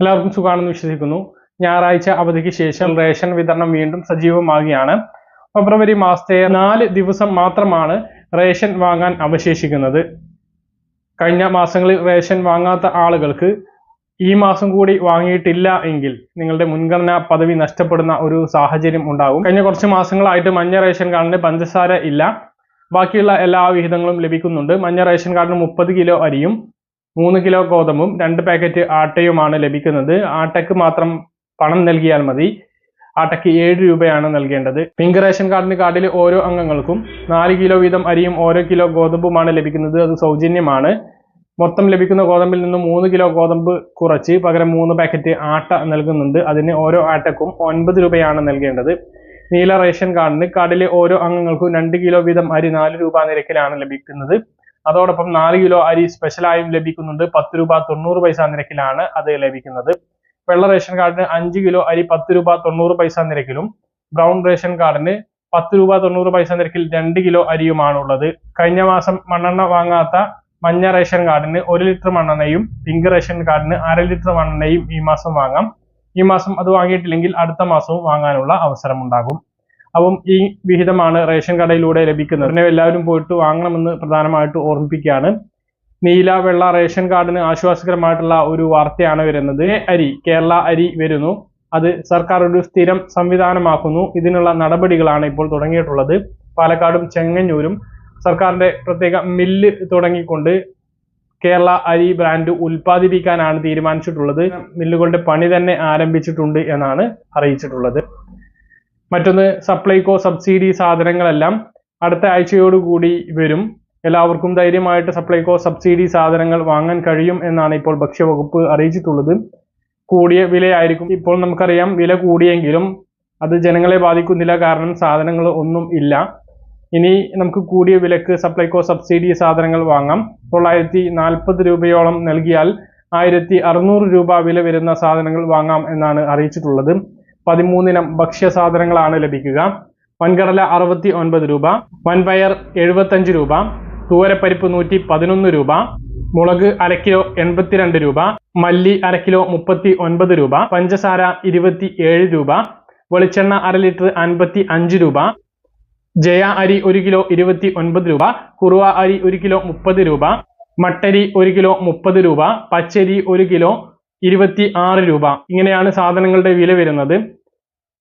എല്ലാവർക്കും സുഖമാണെന്ന് വിശ്വസിക്കുന്നു. ഞായറാഴ്ച അവധിക്ക് ശേഷം റേഷൻ വിതരണം വീണ്ടും സജീവമാകുകയാണ് ഫെബ്രുവരി മാസത്തെ നാല് ദിവസം മാത്രമാണ് റേഷൻ വാങ്ങാൻ അവശേഷിക്കുന്നത്. കഴിഞ്ഞ മാസങ്ങളിൽ റേഷൻ വാങ്ങാത്ത ആളുകൾക്ക് ഈ മാസം കൂടി വാങ്ങിയിട്ടില്ല എങ്കിൽ നിങ്ങളുടെ മുൻഗണനാ പദവി നഷ്ടപ്പെടുന്ന ഒരു സാഹചര്യം ഉണ്ടാകും. കഴിഞ്ഞ കുറച്ച് മാസങ്ങളായിട്ട് മഞ്ഞ റേഷൻ കാർഡിന് പഞ്ചസാര ഇല്ല. ബാക്കിയുള്ള എല്ലാ വിഹിതങ്ങളും ലഭിക്കുന്നുണ്ട്. മഞ്ഞ റേഷൻ കാർഡിന് മുപ്പത് കിലോ അരിയും മൂന്ന് കിലോ ഗോതമ്പും രണ്ട് പാക്കറ്റ് ആട്ടയുമാണ് ലഭിക്കുന്നത്. ആട്ടയ്ക്ക് മാത്രം പണം നൽകിയാൽ മതി. ആട്ടയ്ക്ക് ഏഴ് രൂപയാണ് നൽകേണ്ടത്. പിങ്ക് റേഷൻ കാർഡിന് കാർഡിൽ ഓരോ അംഗങ്ങൾക്കും നാല് കിലോ വീതം അരിയും ഓരോ കിലോ ഗോതമ്പുമാണ് ലഭിക്കുന്നത്. അത് സൗജന്യമാണ്. മൊത്തം ലഭിക്കുന്ന ഗോതമ്പിൽ നിന്ന് മൂന്ന് കിലോ ഗോതമ്പ് കുറച്ച് പകരം മൂന്ന് പാക്കറ്റ് ആട്ട നൽകുന്നുണ്ട്. അതിന് ഓരോ ആട്ടക്കും ഒൻപത് രൂപയാണ് നൽകേണ്ടത്. നീല റേഷൻ കാർഡിന് കാർഡിലെ ഓരോ അംഗങ്ങൾക്കും രണ്ട് കിലോ വീതം അരി നാല് രൂപ നിരക്കിലാണ് ലഭിക്കുന്നത്. അതോടൊപ്പം നാല് കിലോ അരി സ്പെഷ്യലായും ലഭിക്കുന്നുണ്ട്. പത്ത് രൂപ തൊണ്ണൂറ് പൈസ നിരക്കിലാണ് അത് ലഭിക്കുന്നത്. വെള്ള റേഷൻ കാർഡിന് അഞ്ച് കിലോ അരി പത്ത് രൂപ തൊണ്ണൂറ് പൈസ നിരക്കിലും ബ്രൗൺ റേഷൻ കാർഡിന് പത്ത് രൂപ തൊണ്ണൂറ് പൈസ നിരക്കിൽ രണ്ട് കിലോ അരിയുമാണുള്ളത്. കഴിഞ്ഞ മാസം മണ്ണെണ്ണ വാങ്ങാത്ത മഞ്ഞ റേഷൻ കാർഡിന് ഒരു ലിറ്റർ മണ്ണെണ്ണയും പിങ്ക് റേഷൻ കാർഡിന് അര ലിറ്റർ മണ്ണെണ്ണയും ഈ മാസം വാങ്ങാം. ഈ മാസം അത് വാങ്ങിയിട്ടില്ലെങ്കിൽ അടുത്ത മാസവും വാങ്ങാനുള്ള അവസരമുണ്ടാകും. അപ്പം ഈ വിഹിതമാണ് റേഷൻ കടയിലൂടെ ലഭിക്കുന്നത്. പിന്നെ എല്ലാവരും പോയിട്ട് വാങ്ങണമെന്ന് പ്രധാനമായിട്ട് ഓർമ്മിപ്പിക്കുകയാണ്. നീല വെള്ള റേഷൻ കാർഡിന് ആശ്വാസകരമായിട്ടുള്ള ഒരു വാർത്തയാണ് വരുന്നത്. അരി കേരള അരി വരുന്നു. അത് സർക്കാർ ഒരു സ്ഥിരം സംവിധാനമാക്കുന്നു. ഇതിനുള്ള നടപടികളാണ് ഇപ്പോൾ തുടങ്ങിയിട്ടുള്ളത്. പാലക്കാടും ചെങ്ങന്നൂരും സർക്കാരിന്റെ പ്രത്യേക മില്ല് തുടങ്ങിക്കൊണ്ട് കേരള അരി ബ്രാൻഡ് ഉൽപ്പാദിപ്പിക്കാനാണ് തീരുമാനിച്ചിട്ടുള്ളത്. മില്ലുകളുടെ പണി തന്നെ ആരംഭിച്ചിട്ടുണ്ട് എന്നാണ് അറിയിച്ചിട്ടുള്ളത്. മറ്റൊന്ന് സപ്ലൈകോ സബ്സിഡി സാധനങ്ങളെല്ലാം അടുത്ത ആഴ്ചയോടുകൂടി വരും. എല്ലാവർക്കും ധൈര്യമായിട്ട് സപ്ലൈകോ സബ്സിഡി സാധനങ്ങൾ വാങ്ങാൻ കഴിയും എന്നാണ് ഇപ്പോൾ ഭക്ഷ്യവകുപ്പ് അറിയിച്ചിട്ടുള്ളത്. കൂടിയ വിലയായിരിക്കും. ഇപ്പോൾ നമുക്കറിയാം വില കൂടിയെങ്കിലും അത് ജനങ്ങളെ ബാധിക്കുന്നില്ല. കാരണം സാധനങ്ങൾ ഒന്നും ഇല്ല. ഇനി നമുക്ക് കൂടിയ വിലക്ക് സപ്ലൈകോ സബ്സിഡി സാധനങ്ങൾ വാങ്ങാം. തൊള്ളായിരത്തി നാൽപ്പത് രൂപയോളം നൽകിയാൽ ആയിരത്തി അറുന്നൂറ് രൂപ വില വരുന്ന സാധനങ്ങൾ വാങ്ങാം എന്നാണ് അറിയിച്ചിട്ടുള്ളത്. പതിമൂന്നിനം ഭക്ഷ്യ സാധനങ്ങളാണ് ലഭിക്കുക. വൻകടല അറുപത്തി ഒൻപത് രൂപ വൻപയർ എഴുപത്തഞ്ച് രൂപ തൂവരപ്പരിപ്പ് നൂറ്റി പതിനൊന്ന് രൂപ മുളക് അര കിലോ എൺപത്തിരണ്ട് രൂപ മല്ലി അര കിലോ മുപ്പത്തി ഒൻപത് രൂപ പഞ്ചസാര ഇരുപത്തി ഏഴ് രൂപ വെളിച്ചെണ്ണ അര ലിറ്റർ അൻപത്തി അഞ്ച് രൂപ ജയ അരി ഒരു കിലോ ഇരുപത്തി ഒൻപത് രൂപ കുറുവ അരി ഒരു കിലോ മുപ്പത് രൂപ മട്ടരി ഒരു കിലോ മുപ്പത് രൂപ പച്ചരി ഒരു കിലോ ഇരുപത്തി ആറ് രൂപ. ഇങ്ങനെയാണ് സാധനങ്ങളുടെ വില വരുന്നത്.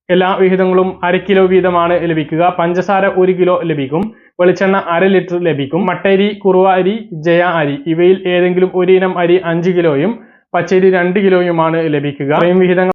എല്ലാ വിഹിതങ്ങളും അര കിലോ വീതമാണ് ലഭിക്കുക. പഞ്ചസാര ഒരു കിലോ ലഭിക്കും. വെളിച്ചെണ്ണ അര ലിറ്റർ ലഭിക്കും. മട്ടരി കുറുവ അരി ജയ അരി ഇവയിൽ ഏതെങ്കിലും ഒരു ഇനം അരി അഞ്ച് കിലോയും പച്ചരി രണ്ട് കിലോയുമാണ് ലഭിക്കുക. ഇത്രയും വിഹിതങ്ങൾ